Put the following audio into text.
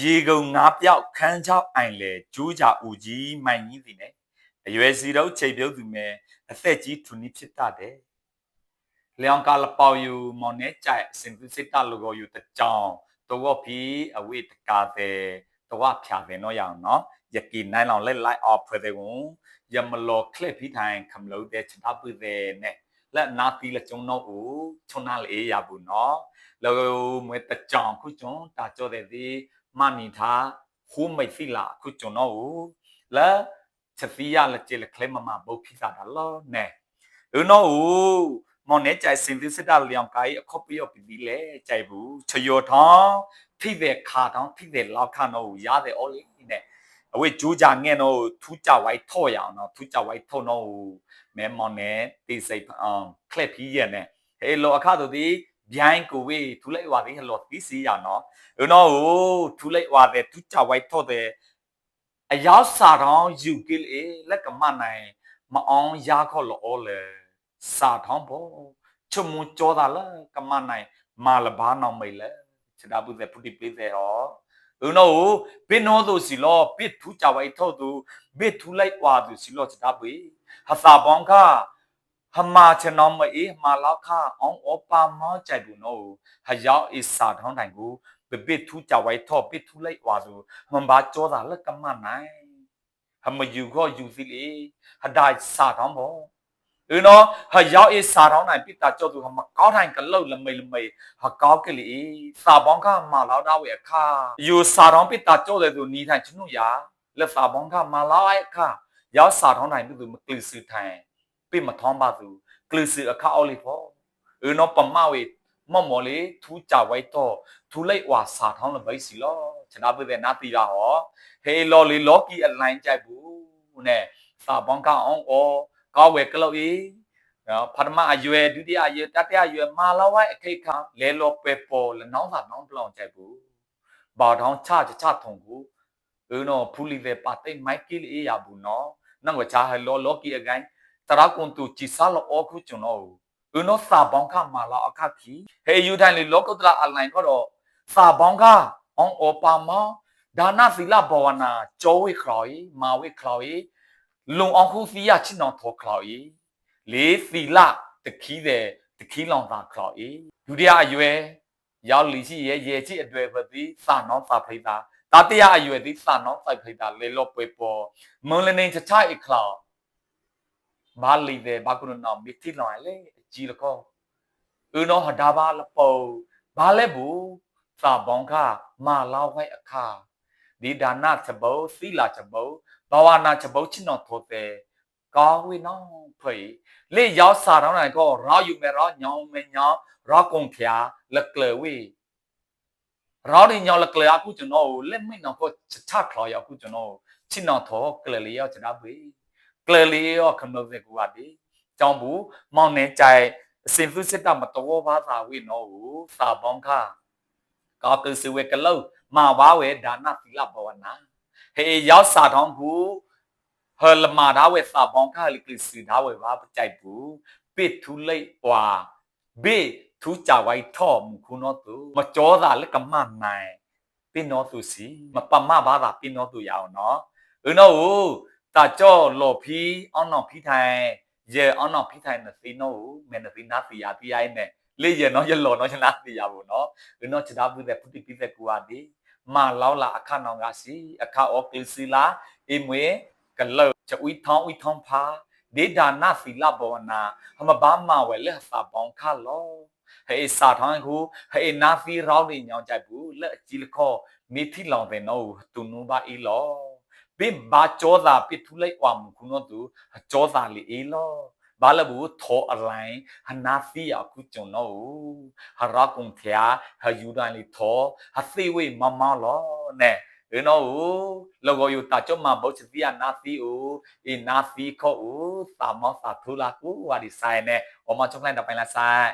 ရေကုန်ငါးပြောက်ခန်းချောက်အိုင်လေကျိုးကြဦးကြီးမိုင်ကြီးစီနဲ့အရွယ်စီတော့ချိန်ပြုတ်သူမဲအသက်ကြီးသူနိဖြစ်တတ်တယ်လျောင်ကာလပေါယူမောင်နဲ့ကြိုက်စင်သူစစ်တလောကိုယူတကြောင်တော့ဖီအဝိတကာတဲ့တော့ဖြာတယ်နော်ရအောင်နော်ယကီနိုင်လောင်လက်လိုက်အော့ဖွဲ့တဲ့ကွန်ယမလောခလစ်ဖီထိုင်ခမလို့တဲ့ချတာပွေတဲ့နဲ့လက်နာတီလက်ကျုံတော့ဦးချုံနာလေရဘူးနော်လောမွေတကြောင်ခုကျုံတာကြောတဲ့ဒီ မနီသာခုမိတ်ဖီလာခုကျုံတော့ဦးလာချဖီယာလက်ကျလက်ခလမမဘုတ်ဖိစားတာလောနဲ့ဦးနော်ဦးမောင်နဲ့ကြိုင်စင်သစ်စတာလျောင်ကိုင်အခုပ်ပြောပြီးပြီလေကြိုင်ဘူးချယောထောင်းထိတဲ့ခါထောင်းထိတဲ့လောက်ခါနော်ရတဲ့အော်လေးနဲ့အဝေးဂျူးကြငဲ့နော်ထူးကြဝိုက်ထော့ရအောင်နော်ထူးကြဝိုက်ထော့နော်မဲမောင်နဲ့တေးစိတ်အောင်ကလစ်ပြီးရနဲ့ဟေးလောအခါတို့ဒီ ဗျိုင်းကိုဝေးထူလိုက်ဝါသေးဟလောတီးစီရနော်ဦးနော်ထူလိုက်ဝါတဲ့ထူးကြဝိုက်ထော့တဲ့အရောက်စာတော့ယူကလေလက်ကမနိုင်မအောင်ရခေါ်လောလေစာထောင်းဘောချုံမကြောတာလားကမနိုင်မာလဘာနောင်မိလေချဒါဘူးတဲ့ပုတိပိတဲ့ဟောဦးနော်ဘင်းနောသူစီလောပစ်ထူကြဝိုက်ထော့သူဘစ်ထူလိုက်ဝါသူစီလောချဒါပွေဟသာဘောင်ခ ဟမာချနောမအေဟမာလောက်ခအောင်အပါမောကြိုက်ဘူးနော်ဟရောက်အစ်စာထောင်းတိုင်ကိုပပစ်ထူးကြဝိုက်ထော့ပစ်ထူးလိုက်ဝါဆိုမဘာကြောတာလက်ကမနိုင်ဟမယူခော့ယူစီလေဟဒိုင်စာထောင်းဘောအင်းနော်ဟရောက်အစ်စာထောင်းတိုင်ပိတာကြောသူဟမကောက်ထိုင်ကလုတ်လမိတ်လမိတ်ဟကောက်ကလေးစာပေါင်းခမာလောက်တာဝေအခါယူစာထောင်းပိတာကြောတယ်သူနီးထိုင်ချွနုရာလက်စာပေါင်းခမာလောက်အခါရောက်စာထောင်းတိုင်သူမကလီစီထိုင် ပိမထောင်းပါသူကလစ်စအခါအော်လီဖောเออเนาะปมဝေမမော်လေထူးကြဝိုက်တော့ထူလိုက်ဝါစာထောင်းလပိစီလောฉะนั้นเป็นนาตีละหอเฮลอลีล็อกกี้อไลน์ใจบูเนี่ยสาบองกาองอကောက်ဝဲကလောက်ကြီးနော်ပထမအရွယ်ဒုတိယအရွယ်တတိယအရွယ်မာလာဝိုင်းအခိတ်ခါလဲလောပဲပေါ်လနောင်းသာနောင်းပလောင်ကြိုက်ဘူးဘာထောင်းချချချထုံကိုเออเนาะဖူလီvềပါတိတ်မိုက်ကီလီရဘူးเนาะนั่งว่าชาให้ล้อล้อกี่again ตระกุนตูจิซาลออคุจุนอเออเนาะสาบองคมาลาအခခီဟေယူထိုင်လေလောကုတ္တရာအလိုင်းကတော့စာဘောင်း ကအောင်အောပါမဒါနသီလဘဝနာကြောဝိခရော်မာဝိခရော်လုံအောင်ခုစီရချစ်တော်ထောခလော်ဤလေးသီလတခီးတဲ့တခီးလောင်သာခလော်ဤဒုတိယအရွယ်ရောက်လီရှိရဲ့ရေချိအတွေ့ပတိစာနောစာဖိတာတတိယအရွယ်ဒီစာနောစိုက်ဖိတာလေလော့ပွေပေါ်မွန်လနေချချအခလော်ဘာလီတဲ့ဘာကုနနောမိ တိလောင်လေအကြီးလကောဦးနောဟဒါဘာလပေါ်ဘာလဲဘူးစာဘောင်ခမာလောက်ခိုက်အခါဒီဒါနချဘောသီလာချဘောဘာဝနာချဘောချင်းတော့ထိုတဲ့ကောင်းဝိနောဖွေလေရောက်စာတော့နိုင်ကောရောယူမယ်ရောညောင်းမယ်ညောင်းရောကုံဖျာလက်ကလဝေရောဒီညောင်းလက်ကလအခုကျွန်တော်လက်မိတ်တော့ကိုချထခေါ်ရအခုကျွန်တော်ချင်းတော့ထောကလလေးရောက်ချတာပဲ ကလလေးရောခမလို့ကူပါဒီကြောင်းဘူးမောင်နေကြိုင်အစင်ဖုစစ်တမတော်ဘာသာဝိနောကိုစာပေါင်းခကောကစဝေကလောက်မာဝါဝေဒါနသီလဘဝနာဟေရောက်စာတောင်းဘူးဟလမာဒါဝေစာပေါင်းခါလိကလစီဒါဝေဘာပကြိုက်ဘူးပိထူလိုက်ဝါဘေထူကြဝိုက်ထော့မခုနောတူမကြောတာလက်ကမနိုင်ပိနောသူစီမပမဘာသာပိနောသူရအောင်နော်ဦးနော တာကြောလော်ဖီအောင်နော်ဖီထိုင်ရေအောင်နော်ဖီထိုင်နစီနောမဲနစီနာစီယာတီအိုင်နဲ့လေရနော်ရလော်နော်ချနာစီယာဘူးနော်ဦးနောချတာဘူးတဲ့ပုတိပိတဲ့ကူပါဒီမာလောက်လာအခနောင်ကစီအခအောကလစီလာအမွေကလောချဝီထောင်းဝီထောင်းဖာဒေဒါနာဖီလာဘောနာဟမဘာမဝဲလက်စာပေါင်းခါလောဟဲ့စာထောင်းခုဟဲ့နာဖီရောင်းနေညောင်းကြိုက်ဘူးလက်ကြီးလခေါ်မိသီလောင်တဲ့နော်တူနူပါအီလော ဘေဘာကြောသာပိထုလိုက်ဝါမခုနောသူအကြောသာလီအေလောဘာလဘူသောအလိုင်းဟနာစီယာကုကျွန်တော်ဟရာကုံဖျာဟယူဒန်လီသောဟသေဝေမမလောနဲ့ရနောလောကယတာချမဘောချတိယနာသီအိုအေနာသီခောအိုသာမောသာထူလာကိုဝါဒီဆိုင်နဲ့အမချုံလိုက်တပိုင်လာဆိုင်